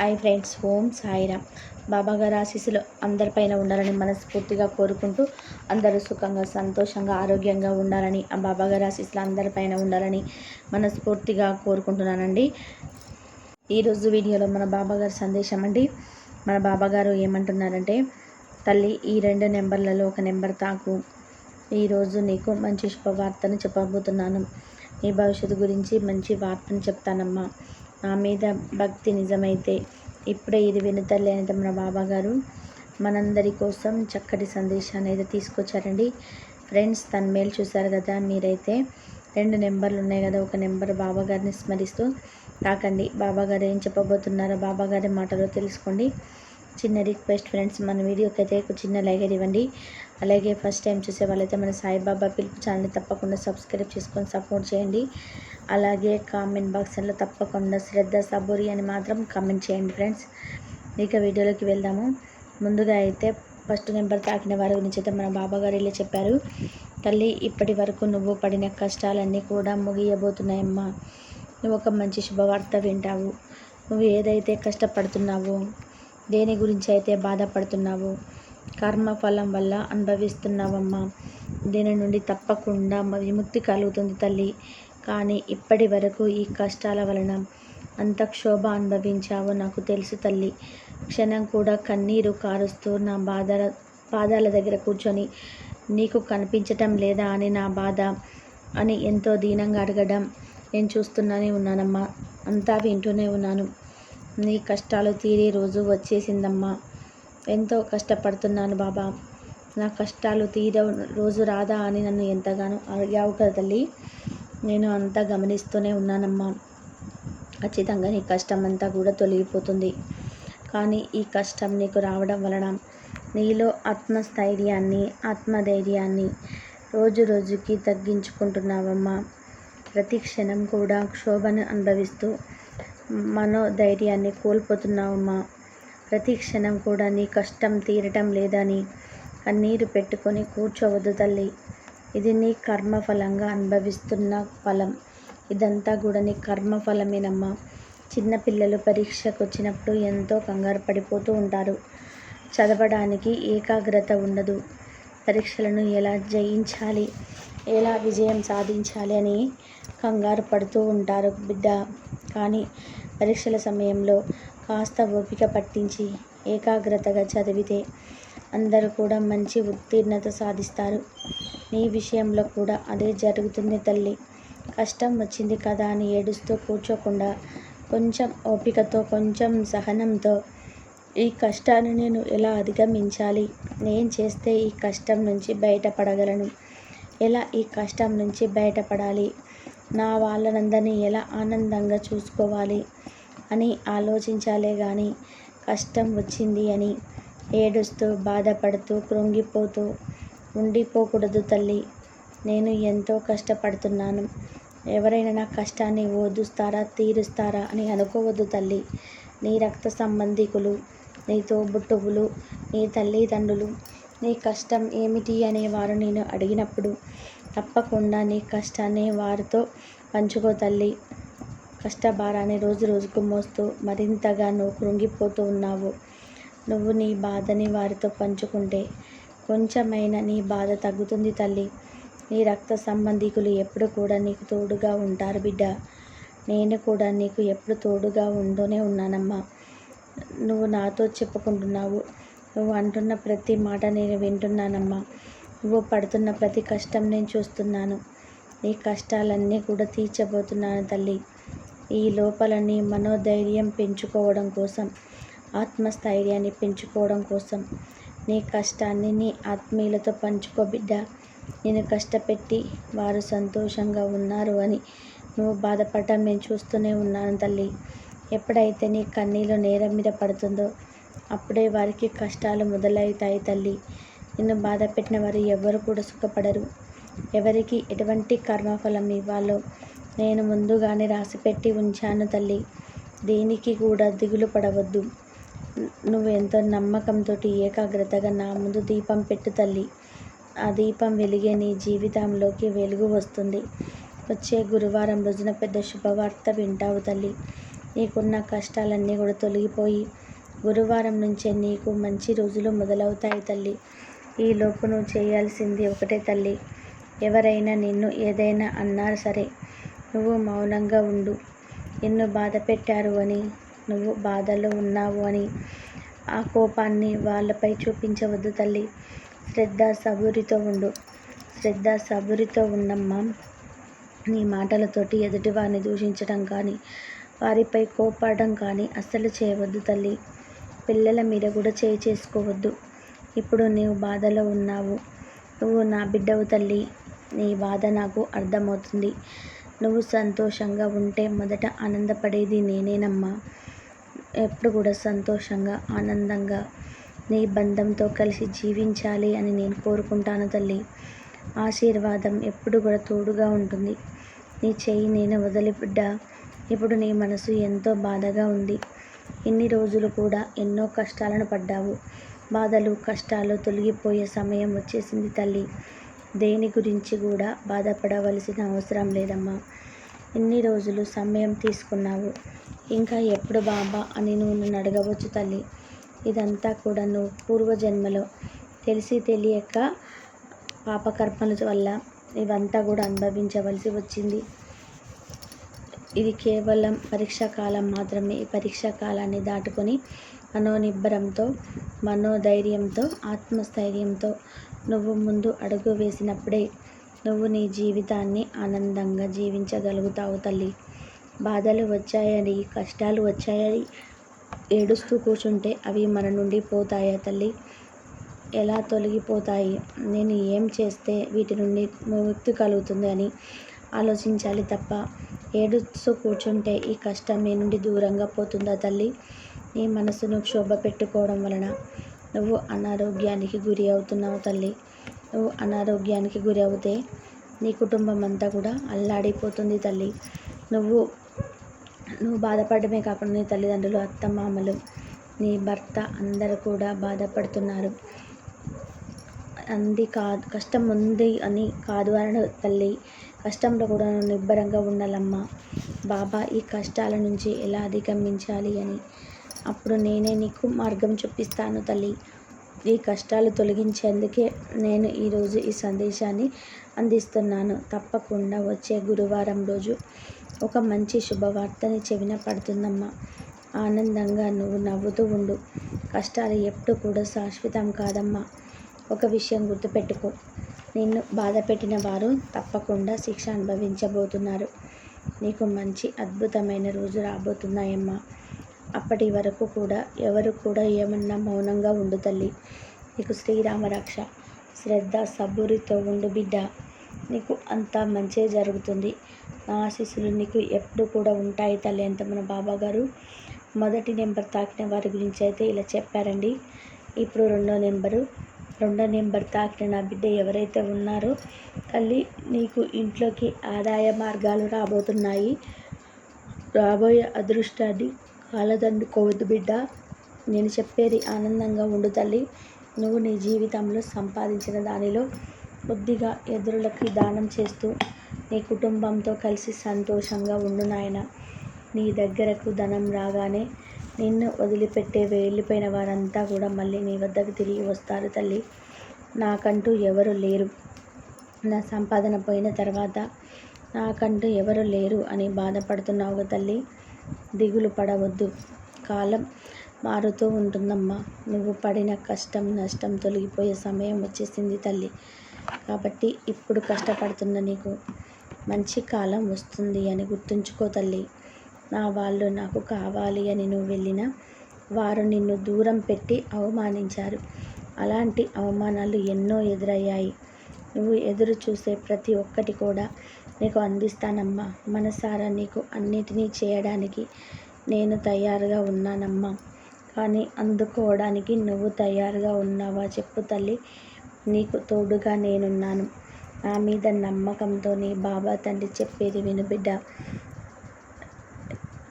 Hi friends ఓం సాయిరామ్. బాబాగారి ఆశీస్సులు అందరిపైన ఉండాలని మనస్ఫూర్తిగా కోరుకుంటూ అందరూ సుఖంగా సంతోషంగా ఆరోగ్యంగా ఉండాలని ఆ బాబాగారి ఆశీస్సులు అందరిపైన ఉండాలని మనస్ఫూర్తిగా కోరుకుంటున్నానండి. ఈరోజు వీడియోలో మన బాబాగారి సందేశం అండి. మన బాబాగారు ఏమంటున్నారంటే తల్లి ఈ రెండు నెంబర్లలో ఒక నెంబర్ తాకు. ఈరోజు నీకు మంచి శుభవార్తను చెప్పబోతున్నాను. నీ భవిష్యత్తు గురించి మంచి వార్తను చెప్తానమ్మా. నా మీద భక్తి నిజమైతే ఇప్పుడే ఇది వినుతల్లి అనేది మన బాబా గారు మనందరి కోసం చక్కటి సందేశాన్ని అయితే తీసుకొచ్చారండి. ఫ్రెండ్స్ తన మేలు చూశారు కదా మీరైతే రెండు నెంబర్లు ఉన్నాయి కదా ఒక నెంబర్ బాబాగారిని స్మరిస్తూ తాకండి. బాబాగారు ఏం చెప్పబోతున్నారో బాబాగారి మాటలో తెలుసుకోండి. చిన్న రిక్వెస్ట్ ఫ్రెండ్స్ మన వీడియోకి అయితే ఒక చిన్న లైక్ ఇవ్వండి. అలాగే ఫస్ట్ టైం చూసే వాళ్ళైతే మన సాయిబాబా పిలుపు ఛానల్ని తప్పకుండా సబ్స్క్రైబ్ చేసుకొని సపోర్ట్ చేయండి. అలాగే కామెంట్ బాక్స్లో తప్పకుండా శ్రద్ధ సబూరి అని మాత్రం కామెంట్ చేయండి ఫ్రెండ్స్ ఇక వీడియోలోకి వెళ్దాము. ముందుగా అయితే ఫస్ట్ నెంబర్ తాకిన వారి గురించి అయితే మన బాబా గారు ఇలా చెప్పారు. తల్లి ఇప్పటి వరకు నువ్వు పడిన కష్టాలన్నీ కూడా ముగియబోతున్నాయమ్మా. నువ్వు ఒక మంచి శుభవార్త వింటావు. నువ్వు ఏదైతే కష్టపడుతున్నావో దేని గురించి అయితే బాధపడుతున్నావో కర్మఫలం వల్ల అనుభవిస్తున్నావమ్మా. దీని నుండి తప్పకుండా విముక్తి కలుగుతుంది తల్లి. కానీ ఇప్పటి వరకు ఈ కష్టాల వలన అంత క్షోభ అనుభవించావో నాకు తెలుసు తల్లి. క్షణం కూడా కన్నీరు కారుస్తూ నా బాధల పాదాల దగ్గర కూర్చొని నీకు కనిపించటం లేదా అని నా బాధ అని ఎంతో దీనంగా అడగడం నేను చూస్తూనే ఉన్నానమ్మా. అంతా వింటూనే ఉన్నాను. నీ కష్టాలు తీరే రోజు వచ్చేసిందమ్మా. ఎంతో కష్టపడుతున్నాను బాబా. నా కష్టాలు తీర రోజు రాదా అని నన్ను ఎంతగానో అడిగావు కదా తల్లి. నేను అంతా గమనిస్తూనే ఉన్నానమ్మా. ఖచ్చితంగా నీ కష్టం అంతా కూడా తొలగిపోతుంది. కానీ ఈ కష్టం నీకు రావడం వలన నీలో ఆత్మస్థైర్యాన్ని ఆత్మధైర్యాన్ని రోజు రోజుకి తగ్గించుకుంటున్నావమ్మా. ప్రతి క్షణం కూడా క్షోభను అనుభవిస్తూ మనోధైర్యాన్ని కోల్పోతున్నావమ్మా. ప్రతి క్షణం కూడా నీ కష్టం తీరటం లేదని కన్నీరు పెట్టుకొని కూర్చోవద్దు తల్లి. ఇది నీ కర్మఫలంగా అనుభవిస్తున్న ఫలం. ఇదంతా కూడా నీ కర్మఫలమేనమ్మా. చిన్నపిల్లలు పరీక్షకు వచ్చినప్పుడు ఎంతో కంగారు పడిపోతూ ఉంటారు. చదవడానికి ఏకాగ్రత ఉండదు. పరీక్షలను ఎలా జయించాలి? ఎలా విజయం సాధించాలి అని కంగారు పడుతూ ఉంటారు బిడ్డ. కానీ పరీక్షల సమయంలో కాస్త ఓపిక పట్టించి ఏకాగ్రతగా చదివితే అందరూ కూడా మంచి ఉత్తీర్ణత సాధిస్తారు. నీ విషయంలో కూడా అదే జరుగుతుంది తల్లి. కష్టం వచ్చింది కదా అని ఏడుస్తూ కూర్చోకుండా కొంచెం ఓపికతో కొంచెం సహనంతో ఈ కష్టాన్ని నేను ఎలా అధిగమించాలి? నేను చేస్తే ఈ కష్టం నుంచి బయటపడగలను. ఎలా ఈ కష్టం నుంచి బయటపడాలి? నా వాళ్ళనందరినీ ఎలా ఆనందంగా చూసుకోవాలి? అని ఆలోచించాలే కానీ కష్టం వచ్చింది అని ఏడుస్తూ బాధపడుతూ కృంగిపోతూ ఉండిపోకూడదు తల్లి. నేను ఎంతో కష్టపడుతున్నాను. ఎవరైనా నా కష్టాన్ని ఓదుస్తారా తీరుస్తారా అని అనుకోవద్దు తల్లి. నీ రక్త సంబంధికులు నీ తోబుట్టువులు నీ తల్లిదండ్రులు నీ కష్టం ఏమిటి అనేవారు నేను అడిగినప్పుడు తప్పకుండా నీ కష్టాన్ని వారితో పంచుకో తల్లి. కష్టభారాన్ని రోజు రోజుకు మోస్తూ మరింతగా నువ్వు కృంగిపోతూ ఉన్నావు. నువ్వు నీ బాధని వారితో పంచుకుంటే కొంచెమైనా నీ బాధ తగ్గుతుంది తల్లి. నీ రక్త సంబంధికులు ఎప్పుడు కూడా నీకు తోడుగా ఉంటారు బిడ్డ. నేను కూడా నీకు ఎప్పుడు తోడుగా ఉంటూనే ఉన్నానమ్మా. నువ్వు నాతో చెప్పుకుంటున్నావు. నువ్వు అంటున్న ప్రతి మాట నేను వింటున్నానమ్మా. నువ్వు పడుతున్న ప్రతి కష్టం నేను చూస్తున్నాను. నీ కష్టాలన్నీ కూడా తీర్చబోతున్నాను తల్లి. ఈ లోపలని మనోధైర్యం పెంచుకోవడం కోసం ఆత్మస్థైర్యాన్ని పెంచుకోవడం కోసం. నీ కష్టాన్ని నీ ఆత్మీయులతో పంచుకో బిడ్డ. నేను కష్టపెట్టి వారు సంతోషంగా ఉన్నారు అని నువ్వు బాధపడటం నేను చూస్తూనే ఉన్నాను తల్లి. ఎప్పుడైతే నీ కన్నీళ్ళు నేరం మీద పడుతుందో అప్పుడే వారికి కష్టాలు మొదలవుతాయి తల్లి. నిన్ను బాధ పెట్టిన వారు ఎవరు కూడా సుఖపడరు. ఎవరికి ఎటువంటి కర్మఫలం ఇవ్వాలో నేను ముందుగానే రాసిపెట్టి ఉంచాను తల్లి. దేనికి కూడా దిగులు పడవద్దు. నువ్వు ఎంతో నమ్మకంతో ఏకాగ్రతగా నా ముందు దీపం పెట్టు తల్లి. ఆ దీపం వెలిగే నీ జీవితంలోకి వెలుగు వస్తుంది. వచ్చే గురువారం రోజున పెద్ద శుభవార్త వింటావు తల్లి. నీకున్న కష్టాలన్నీ కూడా తొలగిపోయి గురువారం నుంచే నీకు మంచి రోజులు మొదలవుతాయి తల్లి. ఈ లోపు నువ్వు చేయాల్సింది ఒకటే తల్లి. ఎవరైనా నిన్ను ఏదైనా అన్నారు సరే నువ్వు మౌనంగా ఉండు. నిన్ను బాధ పెట్టారు అని నువ్వు బాధలో ఉన్నావు అని. ఆ కోపాన్ని వాళ్ళపై చూపించవద్దు తల్లి. శ్రద్ధ సబూరితో ఉండు. శ్రద్ధ సబూరితో ఉన్నమ్మా నీ మాటలతోటి ఎదుటివారిని దూషించడం కానీ వారిపై కోపడడం కానీ అస్సలు చేయవద్దు తల్లి. పిల్లల మీద కూడా చేయి చేసుకోవద్దు. ఇప్పుడు నీవు బాధలో ఉన్నావు. నువ్వు నా బిడ్డవు తల్లి. నీ బాధ నాకు అర్థమవుతుంది. నువ్వు సంతోషంగా ఉంటే మొదట ఆనందపడేది నేనేనమ్మా. ఎప్పుడు కూడా సంతోషంగా ఆనందంగా నీ బంధంతో కలిసి జీవించాలి అని నేను కోరుకుంటాను తల్లి. ఆశీర్వాదం ఎప్పుడు కూడా తోడుగా ఉంటుంది. నీ చెయ్యి నేను వదిలి బిడ్డ ఇప్పుడు నీ మనసు ఎంతో బాధగా ఉంది. ఇన్ని రోజులు కూడా ఎన్నో కష్టాలను పడ్డావు. బాధలు కష్టాలు తొలగిపోయే సమయం వచ్చేసింది తల్లి. దేని గురించి కూడా బాధపడవలసిన అవసరం లేదమ్మా. ఇన్ని రోజులు సమయం తీసుకున్నావు? ఇంకా ఎప్పుడు బాబా అని నువ్వు నన్ను అడగవచ్చు తల్లి. ఇదంతా కూడా నువ్వు పూర్వజన్మలో తెలిసి తెలియక పాపకర్మల వల్ల ఇవంతా కూడా అనుభవించవలసి వచ్చింది. ఇది కేవలం పరీక్షా కాలం మాత్రమే. ఈ పరీక్షా కాలాన్ని దాటుకొని మనోనిబ్బరంతో మనోధైర్యంతో ఆత్మస్థైర్యంతో నువ్వు ముందు అడుగు వేసినప్పుడే నువ్వు నీ జీవితాన్ని ఆనందంగా జీవించగలుగుతావు తల్లి. బాధలు వచ్చాయని కష్టాలు వచ్చాయని ఏడుస్తూ కూర్చుంటే అవి మన నుండి పోతాయా తల్లి? ఎలా తొలగిపోతాయి? నేను ఏం చేస్తే వీటి నుండి ముక్తి కలుగుతుంది అని ఆలోచించాలి తప్ప ఏడుస్తూ కూర్చుంటే ఈ కష్టం మీ నుండి దూరంగా పోతుందా తల్లి? నీ మనసును క్షోభ పెట్టుకోవడం వలన నువ్వు అనారోగ్యానికి గురి అవుతున్నావు తల్లి. నువ్వు అనారోగ్యానికి గురి అవుతే నీ కుటుంబం అంతా కూడా అల్లాడిపోతుంది తల్లి. నువ్వు నువ్వు బాధపడమే కాకుండా నీ తల్లిదండ్రులు అత్తమామలు నీ భర్త అందరూ కూడా బాధపడుతున్నారు. అంది కాదు కష్టం ఉంది అని కాదు అన తల్లి. కష్టంలో కూడా నువ్వు నిబ్బరంగా ఉండాలమ్మా. బాబా ఈ కష్టాల నుంచి ఎలా అధిగమించాలి అని అప్పుడు నేనే నీకు మార్గం చూపిస్తాను తల్లి. ఈ కష్టాలు తొలగించేందుకే నేను ఈరోజు ఈ సందేశాన్ని అందిస్తున్నాను. తప్పకుండా వచ్చే గురువారం రోజు ఒక మంచి శుభవార్తని చెవిన పడుతుందమ్మా. ఆనందంగా నువ్వు నవ్వుతూ ఉండు. కష్టాలు ఎప్పుడు కూడా శాశ్వతం కాదమ్మా. ఒక విషయం గుర్తుపెట్టుకో. నిన్ను బాధ పెట్టిన వారు తప్పకుండా శిక్ష అనుభవించబోతున్నారు. నీకు మంచి అద్భుతమైన రోజు రాబోతున్నాయమ్మా. అప్పటి వరకు కూడా ఎవరు కూడా ఏమన్నా మౌనంగా ఉండు తల్లి. నీకు శ్రీరామ రక్ష శ్రద్ధ సబూరితో ఉండు బిడ్డ. నీకు అంతా మంచే జరుగుతుంది. నా ఆశీస్సులు నీకు ఎప్పుడు కూడా ఉంటాయి తల్లి అంత మన బాబా గారు. మొదటి నెంబర్ తాకిన వారి గురించి అయితే ఇలా చెప్పారండి. ఇప్పుడు రెండో నెంబరు. రెండో నెంబర్ తాకిన నా బిడ్డ ఎవరైతే ఉన్నారో తల్లి నీకు ఇంట్లోకి ఆదాయ మార్గాలు రాబోతున్నాయి. రాబోయే అదృష్టాన్ని కాలదండుకోవద్దు బిడ్డ. నేను చెప్పేది ఆనందంగా ఉండు తల్లి. నువ్వు నీ జీవితంలో సంపాదించిన దానిలో కొద్దిగా ఎదురులకి దానం చేస్తూ నీ కుటుంబంతో కలిసి సంతోషంగా ఉండు నాయన. నీ దగ్గరకు ధనం రాగానే నిన్ను వదిలిపెట్టే వెళ్ళిపోయిన వారంతా కూడా మళ్ళీ నీ వద్దకు తిరిగి వస్తారు తల్లి. నాకంటూ ఎవరు లేరు. నా సంపాదన పోయిన తర్వాత నాకంటూ ఎవరు లేరు అని బాధపడుతున్నావు తల్లి. దిగులు పడవద్దు. కాలం మారుతూ ఉంటుందమ్మా. నువ్వు పడిన కష్టం నష్టం తొలగిపోయే సమయం వచ్చేసింది తల్లి. కాబట్టి ఇప్పుడు కష్టపడుతున్న నీకు మంచి కాలం వస్తుంది అని గుర్తుంచుకో తల్లి. నా వాళ్ళు నాకు కావాలి అని నువ్వు వెళ్ళినా వారు నిన్ను దూరం పెట్టి అవమానించారు. అలాంటి అవమానాలు ఎన్నో ఎదురయ్యాయి. నువ్వు ఎదురు చూసే ప్రతి ఒక్కటి కూడా నీకు అందిస్తానమ్మా. మనసారా నీకు అన్నిటినీ చేయడానికి నేను తయారుగా ఉన్నానమ్మా. కానీ అందుకోవడానికి నువ్వు తయారుగా ఉన్నావా చెప్పు తల్లి. నీకు తోడుగా నేనున్నాను. నా మీద నమ్మకంతో నీ బాబా తండ్రి చెప్పేది విను బిడ్డ.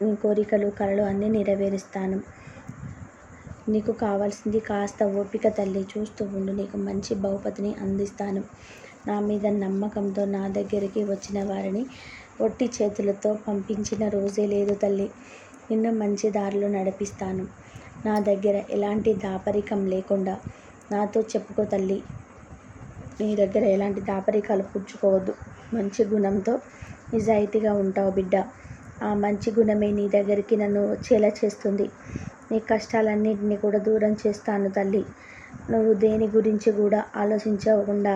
నీ కోరికలు కలలు అన్నీ నెరవేరుస్తాను. నీకు కావాల్సింది కాస్త ఓపిక తల్లి. చూస్తూ ఉండు నీకు మంచి బహుపతిని అందిస్తాను. నా మీద నమ్మకంతో నా దగ్గరికి వచ్చిన వారిని ఒట్టి చేతులతో పంపించిన రోజే లేదు తల్లి. నిన్ను మంచి దారిలో నడిపిస్తాను. నా దగ్గర ఎలాంటి దాపరికం లేకుండా నాతో చెప్పుకో తల్లి. నీ దగ్గర ఎలాంటి దాపరికాలు పుచ్చుకోవద్దు. మంచి గుణంతో నిజాయితీగా ఉంటావు బిడ్డ. ఆ మంచి గుణమే నీ దగ్గరికి నన్ను వచ్చేలా చేస్తుంది. నీ కష్టాలన్నింటినీ కూడా దూరం చేస్తాను తల్లి. నువ్వు దేని గురించి కూడా ఆలోచించకుండా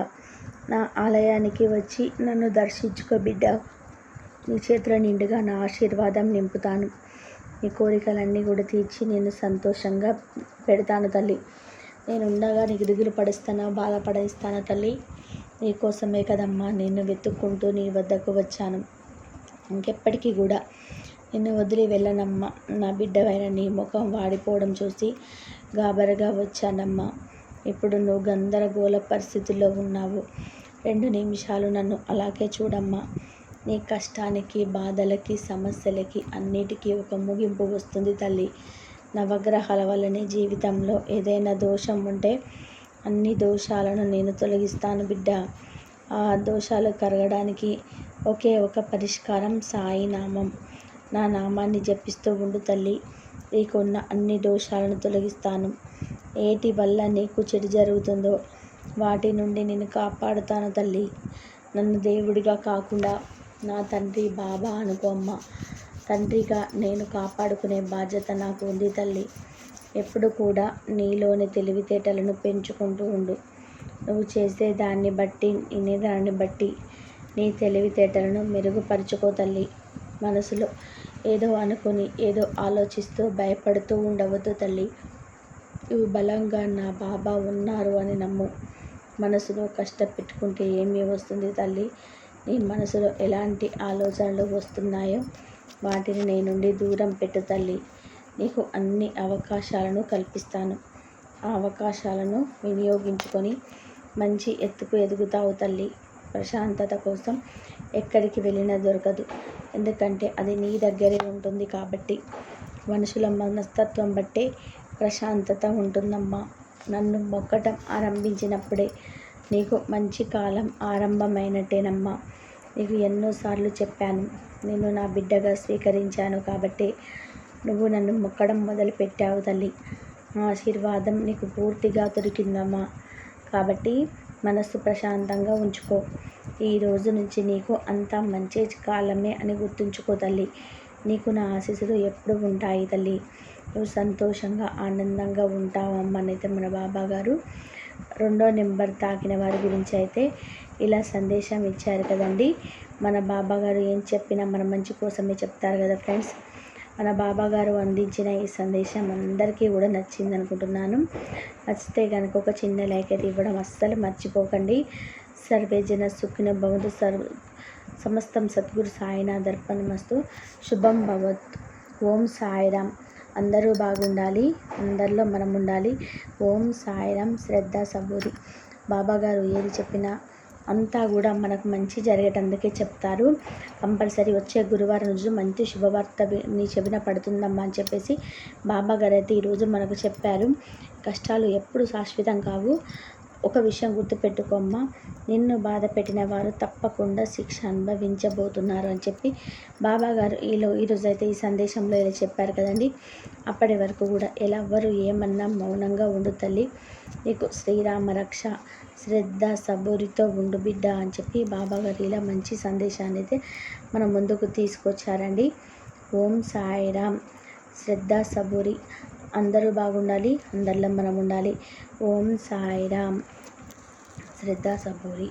నా ఆలయానికి వచ్చి నన్ను దర్శించుకో బిడ్డ. నీ చేతుల నిండుగా నా ఆశీర్వాదం నింపుతాను. నీ కోరికలన్నీ కూడా తీర్చి నేను సంతోషంగా పెడతాను తల్లి. నేను ఉండగా నీకు దిగులు పడిస్తానా బాధపడిస్తానా తల్లి? నీకోసమే కదమ్మా నిన్ను వెతుక్కుంటూ నీ వద్దకు వచ్చాను. ఇంకెప్పటికీ కూడా నిన్ను వదిలి వెళ్ళనమ్మా. నా బిడ్డవైన నీ ముఖం వాడిపోవడం చూసి గాబరగా వచ్చానమ్మా. ఇప్పుడు నువ్వు గందరగోళ పరిస్థితుల్లో ఉన్నావు. రెండు నిమిషాలు నన్ను అలాగే చూడమ్మా. నీ కష్టానికి బాధలకి సమస్యలకి అన్నిటికీ ఒక ముగింపు వస్తుంది తల్లి. నవగ్రహాల వల్లనే జీవితంలో ఏదైనా దోషం ఉంటే అన్ని దోషాలను నేను తొలగిస్తాను బిడ్డ. ఆ దోషాలు కరగడానికి ఒకే ఒక పరిష్కారం సాయి నామం. నా నామాన్ని జపిస్తూ ఉండు తల్లి. నీకున్న అన్ని దోషాలను తొలగిస్తాను. ఏటి వల్ల నీకు చెడు జరుగుతుందో వాటి నుండి నేను కాపాడుతాను తల్లి. నన్ను దేవుడిగా కాకుండా నా తండ్రి బాబా అనుకో అమ్మ. తండ్రిగా నేను కాపాడుకునే బాధ్యత నాకు ఉంది తల్లి. ఎప్పుడు కూడా నీలోని తెలివితేటలను పెంచుకుంటూ ఉండు. నువ్వు చేసే దాన్ని బట్టి వినేదాన్ని బట్టి నీ తెలివితేటలను మెరుగుపరుచుకో తల్లి. మనసులో ఏదో అనుకుని ఏదో ఆలోచిస్తూ భయపడుతూ ఉండవద్దు తల్లి. నువ్వు బలంగా నా బాబా ఉన్నారు అని నమ్ము. మనసులో కష్టపెట్టుకుంటే ఏమి వస్తుంది తల్లి? నీ మనసులో ఎలాంటి ఆలోచనలు వస్తున్నాయో వాటిని నీ నుండి దూరం పెట్టు తల్లి. నీకు అన్ని అవకాశాలను కల్పిస్తాను. ఆ అవకాశాలను వినియోగించుకొని మంచి ఎత్తుకు ఎదుగుతావు తల్లి. ప్రశాంతత కోసం ఎక్కడికి వెళ్ళినా దొరకదు. ఎందుకంటే అది నీ దగ్గరే ఉంటుంది కాబట్టి. మనుషుల మనస్తత్వం బట్టే ప్రశాంతత ఉంటుందమ్మా. నన్ను మొక్కటం ఆరంభించినప్పుడే నీకు మంచి కాలం ఆరంభమైనట్టేనమ్మా. నీకు ఎన్నోసార్లు చెప్పాను నేను నా బిడ్డగా స్వీకరించాను కాబట్టి నువ్వు నన్ను మొక్కడం మొదలుపెట్టావు తల్లి. ఆశీర్వాదం నీకు పూర్తిగా దొరికిందమ్మా. కాబట్టి మనస్సు ప్రశాంతంగా ఉంచుకో. ఈ రోజు నుంచి నీకు అంతా మంచి కాలమే అని గుర్తుంచుకో తల్లి. నీకు నా ఆశీస్సులు ఎప్పుడు ఉంటాయి తల్లి. నువ్వు సంతోషంగా ఆనందంగా ఉంటామమ్మనైతే మన బాబా గారు. రెండో నెంబర్ తాకిన వారి గురించి అయితే ఇలా సందేశం ఇచ్చారు కదండి. మన బాబా గారు ఏం చెప్పినా మన మంచి కోసమే చెప్తారు కదా ఫ్రెండ్స్. మన బాబా గారు అందించిన ఈ సందేశం అందరికీ కూడా నచ్చింది అనుకుంటున్నాను. నచ్చితే కనుక ఒక చిన్న లైక్ అయితే ఇవ్వడం అస్సలు మర్చిపోకండి. సర్వే జన సుఖిన భవతు. సర్వ సమస్తం సద్గురు సాయినాథ్ అర్పణమస్తు శుభం భవత్. ఓం సాయిరామ్. అందరూ బాగుండాలి అందరిలో మనం ఉండాలి ఓం సాయిరామ్ శ్రద్ధ సబూరి. బాబా గారు ఏది చెప్పినా అంతా కూడా మనకు మంచి జరిగేటందుకే చెప్తారు. కంపల్సరీ వచ్చే గురువారం రోజు మంచి శుభవార్త నీ చెవిన పడుతుందమ్మా అని చెప్పేసి బాబా గారు అయితే ఈరోజు మనకు చెప్పారు. కష్టాలు ఎప్పుడు శాశ్వతం కావు. ఒక విషయం గుర్తుపెట్టుకోమ్మా. నిన్ను బాధ పెట్టిన వారు తప్పకుండా శిక్ష అనుభవించబోతున్నారు అని చెప్పి బాబాగారు ఈలో ఈరోజు అయితే ఈ సందేశంలో ఇలా చెప్పారు కదండి. అప్పటి వరకు కూడా ఎలా ఎవ్వరు ఏమన్నా మౌనంగా ఉండు తల్లి. నీకు శ్రీరామ రక్ష శ్రద్ధ సబూరితో ఉండు బిడ్డ అని చెప్పి బాబాగారు ఇలా మంచి సందేశాన్ని అయితే మన ముందుకు తీసుకొచ్చారండి. ఓం సాయిరామ్. శ్రద్ధ సబూరి. అందరూ బాగుండాలి అందరిలో మనం ఉండాలి ఓం సాయిరామ్. శ్రద్ధా సబూరి